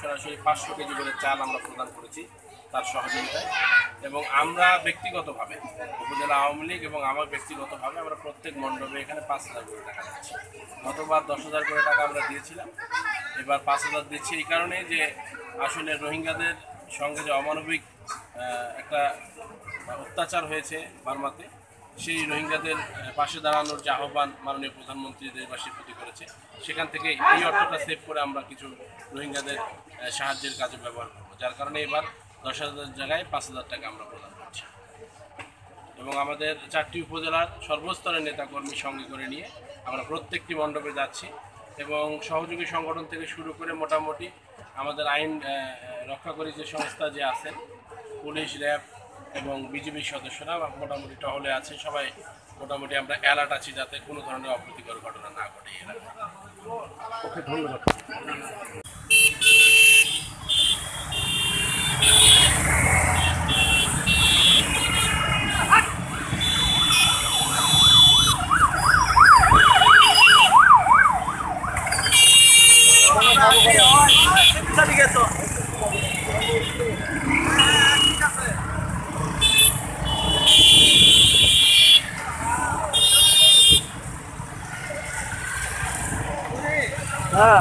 সরাসরি পাঁচশো কেজি করে চাল আমরা প্রদান করেছি তার সহযোগিতায়। এবং আমরা ব্যক্তিগতভাবে, উপজেলা আওয়ামী লীগ এবং আমার ব্যক্তিগতভাবে আমরা প্রত্যেক মণ্ডপে এখানে পাঁচ হাজার করে টাকা দিচ্ছি গতবার দশ হাজার করে টাকা আমরা দিয়েছিলাম। এবার পাঁচ হাজার দিচ্ছি এই কারণে যে আসলে রোহিঙ্গাদের সঙ্গে যে অমানবিক একটা অত্যাচার হয়েছে বার্মাতে সেই রোহিঙ্গাদের পাশে দাঁড়ানোর যে আহ্বান মাননীয় প্রধানমন্ত্রী দেশবাসীর প্রতি করেছে, সেখান থেকে এই অর্থটা সেভ করে আমরা কিছু রোহিঙ্গাদের সাহায্যের কাজে ব্যবহার করব, যার কারণে এবার দশ হাজার জায়গায় পাঁচ হাজার টাকা আমরা প্রদান করছি। এবং আমাদের চারটি উপজেলার সর্বস্তরের নেতাকর্মী সঙ্গে করে নিয়ে আমরা প্রত্যেকটি মণ্ডপে যাচ্ছি এবং সহযোগী সংগঠন থেকে শুরু করে মোটামুটি আমাদের আইন রক্ষাকারী যে সংস্থা যে আছেন, পুলিশ, র্যাব এবং বিজেপির সদস্যরা মোটামুটি টহলে আছে। সবাই মোটামুটি আমরা অ্যালার্ট আছি যাতে কোনো ধরনের অপ্রীতিকর ঘটনা না ঘটে এরা ওকে, ধন্যবাদ। হ্যাঁ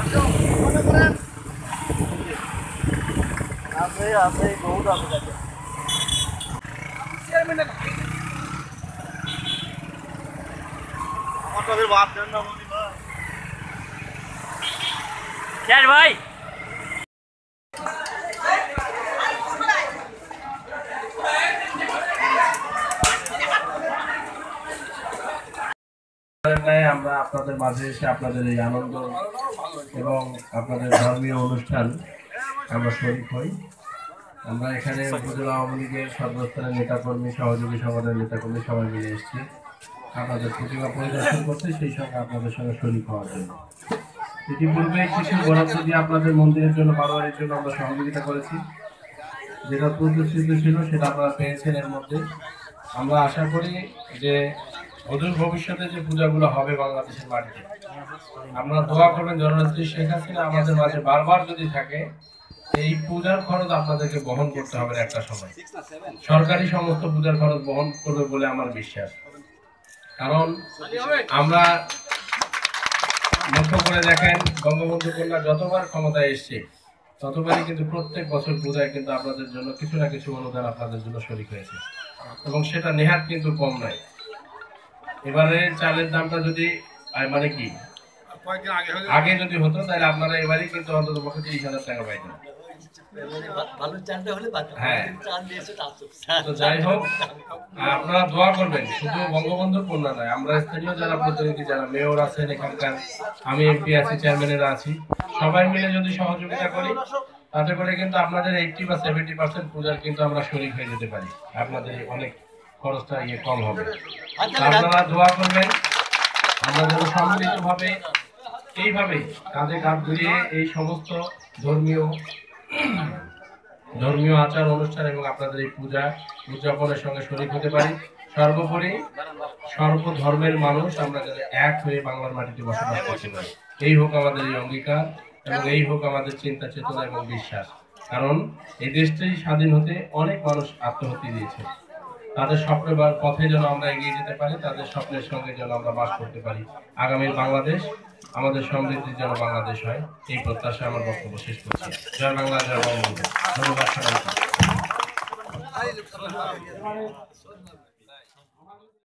আছে আছে বহুত আছে কাছে আমার তাদের বাদ দেন না মনি ভাই শেষ ভাই ন্যায় আমরা আপনাদের মাঝে এসে আপনাদের এই আনন্দ এবং আপনাদের ধর্মীয় অনুষ্ঠান আমরা শরিক হই। আমরা এখানে উপজেলা আওয়ামী লীগের সর্বস্তরের নেতাকর্মী, সহযোগী সংগঠনের নেতাকর্মী সবাই মিলে এসেছি। আপনাদের প্রতিভা পরিদর্শন করতে সেই সঙ্গে আপনাদের সঙ্গে শরিক হওয়ার জন্য। ইতিপূর্বে কিছু বরাদ্দ দিয়ে আপনাদের মন্দিরের জন্য, বারোয়ারির জন্য আমরা সহযোগিতা করেছি। যেটা প্রতিশ্রুত ছিল, সেটা আপনারা পেয়েছেন এর মধ্যে। আমরা আশা করি যে অদূর ভবিষ্যতে যে পূজাগুলো হবে বাংলাদেশের মাটিতে আমরা দোয়া করবেন জননেত্রী শেখ হাসিনা আমাদের মাঝে বারবার যদি থাকে, এই পূজার খরচ আপনাদেরকে বহন করতে হবে একটা সময়। সরকারি সমস্ত পূজার খরচ বহন করবে বলে আমার বিশ্বাস। কারণ আমরা লক্ষ্য করে দেখেন, বঙ্গবন্ধু কন্যা যতবার ক্ষমতায় এসছে, ততবারই কিন্তু প্রত্যেক বছর পূজায় কিন্তু আপনাদের জন্য কিছু না কিছু অনুদান আপনাদের জন্য শরিক হয়েছে। এবং সেটা নেহাত কিন্তু কম নয়। এবারে চালের দামটা যদি মানে কি? আগে যদি হতো তাহলে আপনারা এবারই কিন্তু অন্তত পক্ষে তিরিশ হাজার টাকা পাইতেন। ভালো হলে বাঁচো হ্যাঁ। যাই হোক আপনারা দোয়া করবেন শুধু বঙ্গবন্ধুর কন্যা নয় আমরা স্থানীয় যারা প্রতিনিধি যারা মেয়র আছেন এখানকার আমি এমপি আছি চেয়ারম্যানেরা আছি সবাই মিলে যদি সহযোগিতা করি তাতে করে কিন্তু আপনাদের এইটটি বা সেভেন্টি পার্সেন্ট পূজার কিন্তু আমরা শরিক হয়ে যেতে পারি। আপনাদের অনেক খরচটা ইয়ে কম হবে। আপনারা দোয়া করবেন আমরা যেন সম্মিলিতভাবে এইভাবেই কাঁধে কাঁধ ধরিয়ে এই সমস্ত ধর্মীয় ধর্মীয় আচার অনুষ্ঠান এবং আপনাদের এই পূজা উদযাপনের সঙ্গে শরীর হতে পারি। সর্বোপরি সর্ব ধর্মের মানুষ আমরা যেন এক হয়ে বাংলার মাটিতে বসবাস করতে পারি। এই হোক আমাদের এই অঙ্গীকার এবং এই হোক আমাদের চিন্তা চেতনা এবং বিশ্বাস। কারণ এই দেশটাই স্বাধীন হতে অনেক মানুষ আত্মহত্যা দিয়েছে। তাদের স্বপ্নের পথে যেন আমরা এগিয়ে যেতে পারি, তাদের স্বপ্নের সঙ্গে যেন আমরা বাস করতে পারি। আগামী বাংলাদেশ, আমাদের সমৃদ্ধির যেন বাংলাদেশ হয়, এই প্রত্যাশা আমার বক্তব্য শেষ করছি। জয় বাংলা, জয় বঙ্গবন্ধু। ধন্যবাদ